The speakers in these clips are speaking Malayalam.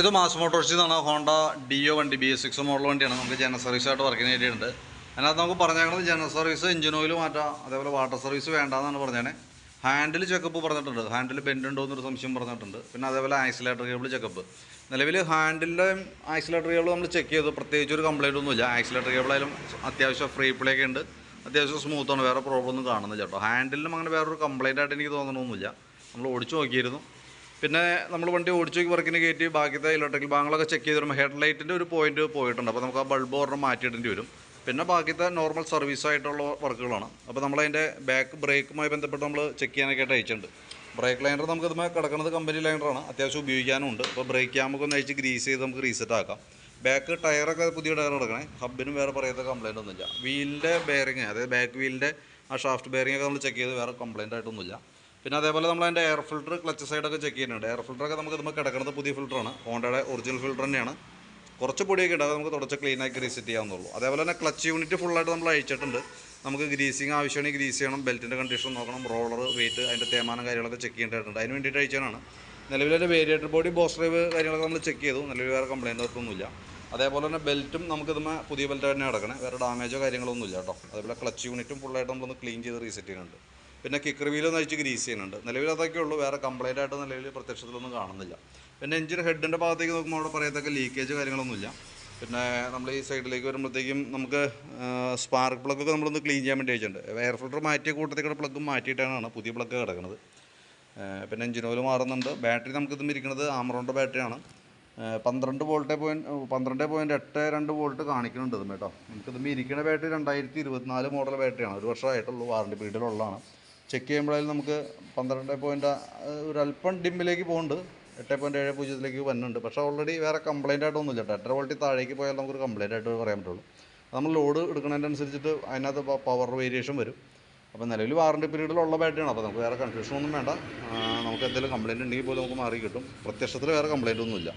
ഇത് മാസ് മോട്ടോഴ്സിൽ നിന്നാണ് ഹോണ്ട ഡിയോ വണ്ടി ബി എസ് സിക്സ് മോഡൽ വണ്ടിയാണ്. നമുക്ക് ജനറൽ സർവീസ് ആയിട്ട് വർക്കിന് വേണ്ടിയിട്ടുണ്ട് അതിനകത്ത് നമുക്ക് പറഞ്ഞേക്കുന്നത് ജനറൽ സർവീസ് എഞ്ചിൻ ഓയിൽ മാറ്റാം അതേപോലെ വാട്ടർ സർവീസ് വേണ്ടാന്നാണ് പറഞ്ഞത് ഹാൻഡിൽ ചെക്കപ്പ് പറഞ്ഞിട്ടുണ്ട്. ഹാൻഡിൽ ബെൻഡ് ഉണ്ടോ എന്നൊരു സംശയം പറഞ്ഞിട്ടുണ്ട്. പിന്നെ അതേപോലെ ആക്സിലേറ്റർ കേബിൾ ചെക്കപ്പ് നിലവിൽ ഹാൻഡിലെ ആക്സിലേറ്റർ കേബിൾ നമ്മൾ ചെക്ക് ചെയ്തു. പ്രത്യേകിച്ച് ഒരു കംപ്ലൈന്റ് ഒന്നുമില്ല. ആക്സിലേറ്റർ കേബിൾ ആയാലും അത്യാവശ്യം ഫ്രീ പ്ലേ ഒക്കെ ഉണ്ട്. അത്യാവശ്യം സ്മൂത്താണ് വേറെ പ്രോബ്ലം ഒന്നും കാണുന്നില്ല കേട്ടോ. ഹാൻഡിലും അങ്ങനെ വേറൊരു കംപ്ലൈന്റ് ആയിട്ട് എനിക്ക് തോന്നണമൊന്നുമില്ല നമ്മൾ ഓടിച്ചു നോക്കിയിരുന്നു. പിന്നെ നമ്മൾ വണ്ടി ഓടിച്ചു വർക്കിന് കയറ്റി ബാക്കിയത്തെ ഇലക്ട്രിക്കൽ ഭാഗങ്ങളൊക്കെ ചെക്ക് ചെയ്ത് വരുമ്പോൾ ഹെഡ് ലൈറ്റിന്റെ ഒരു പോയിന്റ് പോയിട്ടുണ്ട്. അപ്പോൾ നമുക്ക് ആ ബൾബ് ഒരെണ്ണം മാറ്റിയിടേണ്ടി വരും. പിന്നെ ബാക്കിയത്തെ നോർമൽ സർവീസ് ആയിട്ടുള്ള വർക്കുകളാണ് അപ്പോൾ നമ്മളതിന്റെ ബാക്ക് ബ്രേക്കുമായി ബന്ധപ്പെട്ട് നമ്മൾ ചെക്ക് ചെയ്യാനൊക്കെ ആയിട്ട് അയച്ചിട്ടുണ്ട്. ബ്രേക്ക് ലൈനർ നമുക്ക് ഇതുമായി കിടക്കുന്നത് കമ്പനി ലൈനറാണ് അത്യാവശ്യം ഉപയോഗിക്കാനും ഉണ്ട് അപ്പോൾ ബ്രേക്ക് ക്യാമൊക്കെ ഒന്ന് അയച്ച് ഗ്രീസ് ചെയ്ത് നമുക്ക് റീസെറ്റ് ആക്കാം. ബാക്ക് ടയറൊക്കെ പുതിയ ടയർ കിടക്കണേ ഹബിനും വേറെ പറയാത്ത കംപ്ലൈന്റ് ഒന്നുമില്ല. വീലിന്റെ ബെയറിങ് അതായത് ബാക്ക് വീലിന്റെ ആ ഷാഫ്റ്റ് ബെയറിംഗ് ഒക്കെ നമ്മൾ ചെക്ക് ചെയ്ത് വേറെ കംപ്ലൈന്റ് ആയിട്ടൊന്നുമില്ല. പിന്നെ അതേപോലെ നമ്മൾ അതിന്റെ എയർ ഫിൽട്ടർ ക്ലച്ച് സൈഡൊക്കെ ചെക്ക് ചെയ്യുന്നുണ്ട്. എയർ ഫിൽറ്ററൊക്കെ നമുക്ക് നമുക്ക് കിടക്കുന്നത് പുതിയ ഫിൽറ്ററാണ് ഹോണ്ടയുടെ ഒറിജിനൽ ഫിൽറ്റർ തന്നെയാണ്. കുറച്ച് പൊടിയൊക്കെ ഉണ്ടാകും നമുക്ക് തുടച്ച് ക്ലീൻ ആക്കി റീസെറ്റ് ചെയ്യാവുന്നുള്ളൂ അതേപോലെ തന്നെ ക്ലച്ച് യൂണിറ്റ് ഫുള്ളായിട്ട് നമ്മൾ അയച്ചിട്ടുണ്ട് നമുക്ക് ഗ്രീസിങ് ആവശ്യമാണെങ്കിൽ ഗ്രീസ് ചെയ്യണം ബെൽറ്റിന്റെ കണ്ടീഷൻ നോക്കണം റോളർ വെയിറ്റ് അതിന്റെ തേമാനം കാര്യങ്ങളൊക്കെ ചെക്ക് ചെയ്യേണ്ടതായിട്ടുണ്ട്. അതിന് വേണ്ടിയിട്ട് അയച്ചാണ് നിലവിലെ വേരിയേറ്റർ ബോഡി ബോസ് ഡ്രൈവ് കാര്യങ്ങളൊക്കെ നമ്മൾ ചെക്ക് ചെയ്തു. നിലവിൽ വേറെ കംപ്ലയിന്റ് ഒന്നുമില്ല അതേപോലെ തന്നെ ബെൽറ്റും നമുക്ക് ഇതുമേ പുതിയ ബെൽറ്റ് തന്നെ കിടക്കണേ. വേറെ ഡാമേജോ കാര്യങ്ങളൊന്നുമില്ല കേട്ടോ. അതേപോലെ ക്ലച്ച് യൂണിറ്റും ഫുള്ളായിട്ട് നമ്മളൊന്ന് ക്ലീൻ ചെയ്ത് റീസെറ്റ് ചെയ്യുന്നുണ്ട്. പിന്നെ കിക്കർ വീലൊന്ന് അഴിച്ച് ഗ്രീസ് ചെയ്യുന്നുണ്ട്. നിലവിൽ അതൊക്കെ ഉള്ളൂ. വേറെ കംപ്ലൈന്റ് ആയിട്ട് നിലവിൽ പ്രത്യക്ഷത്തിലൊന്നും കാണുന്നില്ല. പിന്നെ എഞ്ചിൻ ഹെഡിന്റെ ഭാഗത്തേക്ക് നോക്കുമ്പോൾ അവിടെ പറയത്തക്ക ലീക്കേജ് കാര്യങ്ങളൊന്നുമില്ല. പിന്നെ നമ്മൾ ഈ സൈഡിലേക്ക് വരുമ്പോഴത്തേക്കും നമുക്ക് സ്പാർക്ക് പ്ലഗൊക്കെ നമ്മളൊന്ന് ക്ലീൻ ചെയ്യാൻ വേണ്ടി വെച്ചിട്ടുണ്ട്. എയർ ഫിൽട്ടർ മാറ്റിയ കൂട്ടത്തിൽ പ്ലഗും മാറ്റിയിട്ടാണ് പുതിയ പ്ലഗ് കിടക്കുന്നത്. പിന്നെ എഞ്ചിൻ ഓയിൽ മാറുന്നുണ്ട്. ബാറ്ററി നമുക്ക് ഇതും ഇരിക്കുന്നത് ആമറോണിന്റെ ബാറ്ററിയാണ് പന്ത്രണ്ട് വോൾട്ടേ പോയിന്റ് പന്ത്രണ്ട് പോയിന്റ് എട്ട് രണ്ട് വോൾട്ട് കാണിക്കുന്നുണ്ട് ഇതും കേട്ടോ. നമുക്കിതും ഇരിക്കുന്ന ബാറ്ററി രണ്ടായിരത്തി ഇരുപത്തിനാല് മോഡൽ ബാറ്ററിയാണ് ഒരു വർഷമായിട്ടുള്ളൂ വാറണ്ടി പീരീഡിലുള്ളതാണ് ചെക്ക് ചെയ്യുമ്പോഴായാലും നമുക്ക് പന്ത്രണ്ട് പോയിന്റ് ഒരു അല്പം ഡിമ്മിലേക്ക് പോകുന്നുണ്ട്. എട്ട് പോയിന്റ് ഏഴ് പൂജ്യത്തിലേക്ക് വരുന്നുണ്ട് പക്ഷേ ഓൾറെഡി വേറെ കംപ്ലൈന്റ് ആയിട്ടൊന്നുമില്ല എട്ടര വോൾട്ടി താഴേക്ക് പോയാൽ നമുക്കൊരു കംപ്ലൈന്റ് ആയിട്ട് പറയാൻ പറ്റുള്ളൂ. നമ്മൾ ലോഡ് എടുക്കുന്നതിനനുസരിച്ചിട്ട് അതിനകത്ത് പവർ വേരിയേഷൻ വരും. അപ്പോൾ നിലവിൽ വാറണ്ടി പീരീഡിലുള്ള ബാറ്ററിയാണ് അപ്പോൾ നമുക്ക് വേറെ കൺഫ്യൂഷൻ ഒന്നും വേണ്ട. നമുക്ക് എന്തെങ്കിലും കംപ്ലയിന്റ് ഉണ്ടെങ്കിൽ പോലും നമുക്ക് മാറി കിട്ടും. പ്രത്യക്ഷത്തിൽ വേറെ കംപ്ലയിന്റ് ഒന്നുമില്ല.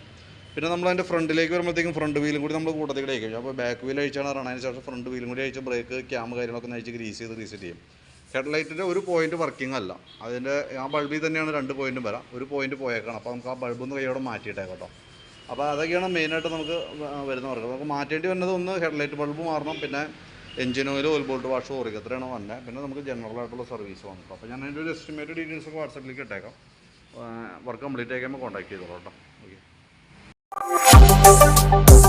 പിന്നെ നമ്മൾ അതിന്റെ ഫ്രണ്ടിലേക്ക് വരുമ്പോഴത്തേക്കും ഫ്രണ്ട് വീലും കൂടി നമ്മൾ കൂട്ടത്തിൽ അയക്കും. അപ്പോൾ ബാക്ക് വീൽ അഴിച്ചാണ് പറഞ്ഞത് അതിന് ശേഷം ഫ്രണ്ട് വീലും കൂടി അയച്ച് ബ്രേക്ക് ക്യാമ് കാര്യങ്ങളൊക്കെ അയച്ച് ഗ്രീസ് ചെയ്ത് റീസെറ്റ് ചെയ്യും. ഹെഡ്ലൈറ്റിന്റെ ഒരു പോയിന്റ് വർക്കിംഗ് അല്ല. അതിന്റെ ആ ബൾബിൽ തന്നെയാണ് രണ്ട് പോയിന്റും വരാം. ഒരു പോയിന്റ് പോയേക്കണം. അപ്പോൾ നമുക്ക് ആ ബൾബ് ഒന്ന് കൈയോടെ മാറ്റിയിട്ടേക്കാം കേട്ടോ അപ്പോൾ അതൊക്കെയാണ് മെയിനായിട്ട് നമുക്ക് വരുന്ന വർക്ക് നമുക്ക് മാറ്റേണ്ടി വരുന്നത് ഒന്ന് ഹെഡ്ലൈറ്റ് ബൾബ് മാറണം. പിന്നെ engine oil oil bolt wash ഓറിക്കുക ഇത്രയാണ് വന്നത് പിന്നെ നമുക്ക് ജനറൽ ആയിട്ടുള്ള സർവീസ് വന്നു അപ്പോൾ ഞാൻ അതിന്റെ ഒരു എസ്റ്റിമേറ്റ് ഡീറ്റെയിൽസ് ഒക്കെ വാട്സപ്പിലേക്ക് ഇട്ടേക്കാം. വർക്ക് കംപ്ലീറ്റ് ആയിക്കുമ്പോൾ കോൺടാക്ട് ചെയ്തോളാം കേട്ടോ. ഓക്കെ